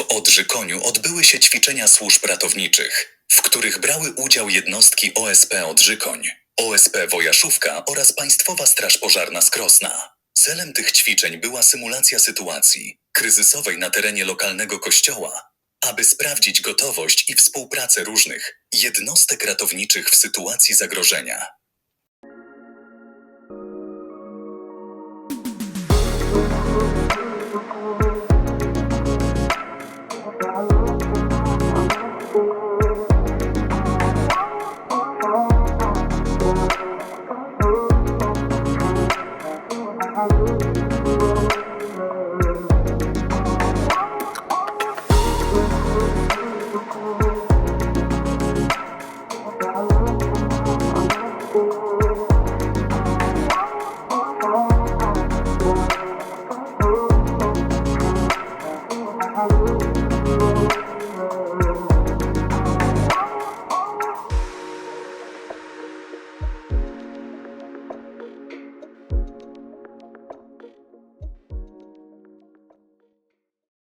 Odrzykoniu odbyły się ćwiczenia służb ratowniczych, w których brały udział jednostki OSP Odrzykoń, OSP Wojaszówka oraz Państwowa Straż Pożarna z Krosna. Celem tych ćwiczeń była symulacja sytuacji kryzysowej na terenie lokalnego kościoła, aby sprawdzić gotowość i współpracę różnych jednostek ratowniczych w sytuacji zagrożenia. hallelujah.